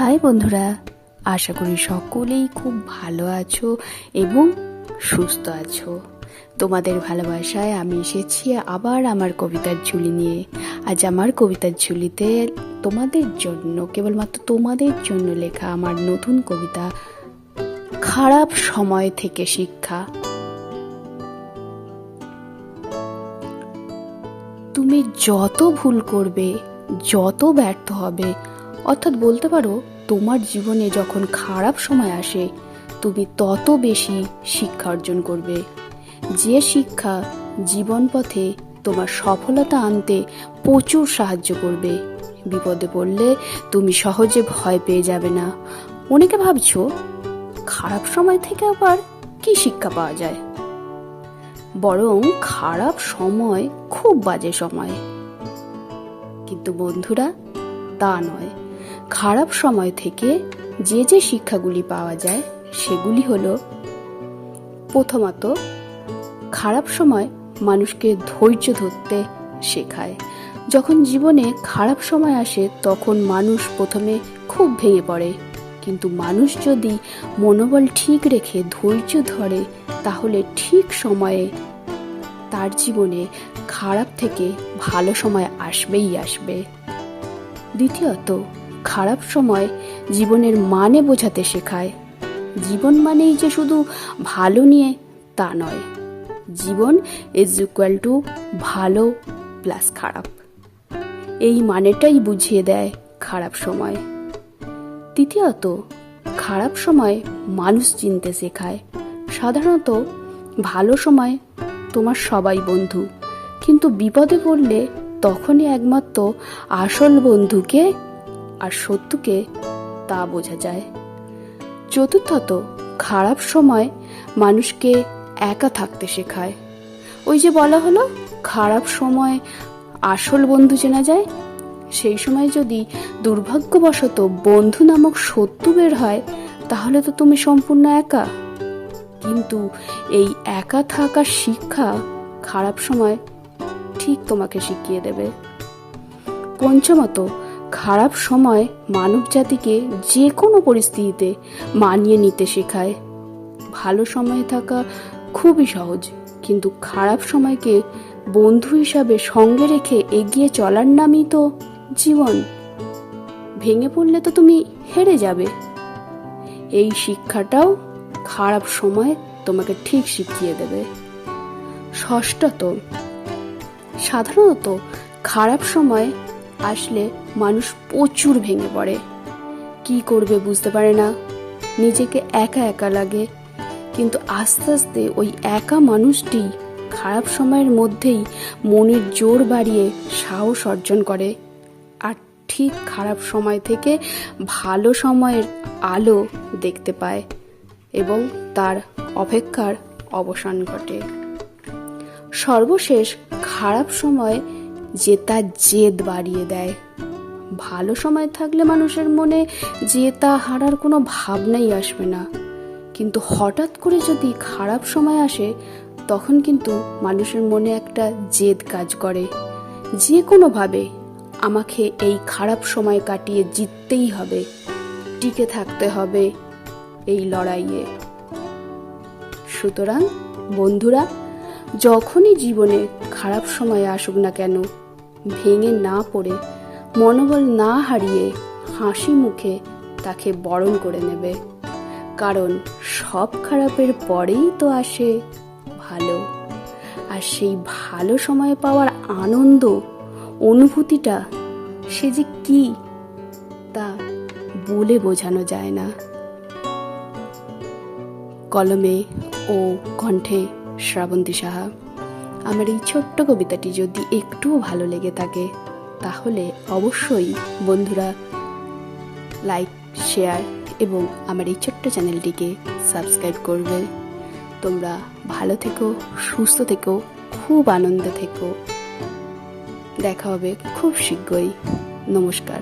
High বন্ধুরা, আশা করি সকলেই খুব ভালো আছো এবং সুস্থ আছো। তোমাদের ভালোবাসায় আমি এসেছি আবার আমার কবিতার ঝুলি নিয়ে। আজ আমার কবিতার ঝুলিতে তোমাদের জন্য, কেবলমাত্র তোমাদের জন্য লেখা আমার নতুন কবিতা, খারাপ সময় থেকে শিক্ষা। তুমি যত ভুল করবে, যত ব্যর্থ হবে অর্থাৎ বলতে পারো, তোমার জীবনে যখন খারাপ সময় আসে, তুমি তত বেশি শিক্ষা অর্জন করবে। যে শিক্ষা জীবন পথে তোমার সফলতা আনতে প্রচুর সাহায্য করবে। বিপদে পড়লে তুমি সহজে ভয় পেয়ে যাবে না। অনেকে ভাবছ, খারাপ সময় থেকে আবার কি শিক্ষা পাওয়া যায়? বরং খারাপ সময় খুব বাজে সময়। কিন্তু বন্ধুরা, তা নয়। খারাপ সময় থেকে যে যে শিক্ষাগুলি পাওয়া যায়, সেগুলি হল প্রথমত, খারাপ সময় মানুষকে ধৈর্য ধরতে শেখায়। যখন জীবনে খারাপ সময় আসে, তখন মানুষ প্রথমে খুব ভেঙে পড়ে। কিন্তু মানুষ যদি মনোবল ঠিক রেখে ধৈর্য ধরে, তাহলে ঠিক সময়ে তার জীবনে খারাপ থেকে ভালো সময় আসবেই আসবে। দ্বিতীয়ত খারাপ সময় জীবনের মানে বোঝাতে শেখায়। জীবন মানেই যে শুধু ভালো নিয়ে তা নয়। জীবন ইজ ইকুয়াল টু ভালো প্লাস খারাপ। এই মানেটাই বুঝিয়ে দেয় খারাপ সময়। তৃতীয়ত, খারাপ সময় মানুষ চিনতে শেখায়। সাধারণত, ভালো সময় তোমার সবাই বন্ধু। কিন্তু বিপদে পড়লে তখনই একমাত্র আসল বন্ধুকে আর সত্যকে তা বোঝা যায়। চতুর্থত, খারাপ সময় মানুষকে একা থাকতে শেখায়। ওই যে বলা হলো, খারাপ সময় আসল বন্ধু চেনা যায়। সেই সময় যদি দুর্ভাগ্যবশত বন্ধু নামক সত্য বের হয়, তাহলে তো তুমি সম্পূর্ণ একা। কিন্তু এই একা থাকার শিক্ষা খারাপ সময় ঠিক তোমাকে শিখিয়ে দেবে। পঞ্চমত খারাপ সময় মানব জাতিকে যে কোনো পরিস্থিতিতে মানিয়ে নিতে শেখায়। ভালো সময়ে থাকা খুবই সহজ, কিন্তু খারাপ সময়কে বন্ধু হিসাবে সঙ্গে রেখে এগিয়ে চলার নামই তো জীবন। ভেঙে পড়লে তো তুমি হেরে যাবে। এই শিক্ষাটাও খারাপ সময় তোমাকে ঠিক শিখিয়ে দেবে। ষষ্ঠত, সাধারণত খারাপ সময় আসলে মানুষ প্রচুর ভেঙে পড়ে। কি করবে বুঝতে পারে না। নিজেকে একা একা লাগে। কিন্তু আস্তে আস্তে ওই একা মানুষটি খারাপ সময়ের মধ্যেই মনের জোর বাড়িয়ে সাহস অর্জন করে। আর ঠিক খারাপ সময় থেকে ভালো সময়ের আলো দেখতে পায় এবং তার অপেক্ষার অবসান ঘটে। সর্বশেষ খারাপ সময় যে তার জেদ বাড়িয়ে দেয়। ভালো সময় থাকলে মানুষের মনে যে তা হারার কোনো ভাবনাই আসবে না। কিন্তু হঠাৎ করে যদি খারাপ সময় আসে, তখন কিন্তু মানুষের মনে একটা জেদ কাজ করে। যে কোনোভাবে আমাকে এই খারাপ সময় কাটিয়ে জিততেই হবে, টিকে থাকতে হবে এই লড়াইয়ে। সুতরাং বন্ধুরা যখনই জীবনে খারাপ সময় আসুক না কেন, ভেঙে না পড়ে, মনোবল না হারিয়ে হাসি মুখে তাকে বরণ করে নেবে। কারণ সব খারাপের পরেই তো আসে ভালো। আর সেই ভালো সময় পাওয়ার আনন্দ, অনুভূতিটা সে যে কি তা বলে বোঝানো যায় না। কলমে ও কণ্ঠে শ্রাবন্তী সাহা, আমার এই ছোট্ট কবিতাটি যদি একটুও ভালো লেগে থাকে, তাহলে অবশ্যই বন্ধুরা লাইক, শেয়ার এবং আমার এই ছোট্ট চ্যানেলটিকে সাবস্ক্রাইব করবে। তোমরা ভালো থেকো, সুস্থ থেকো, খুব আনন্দে থেকো। দেখা হবে খুব শীঘ্রই। নমস্কার।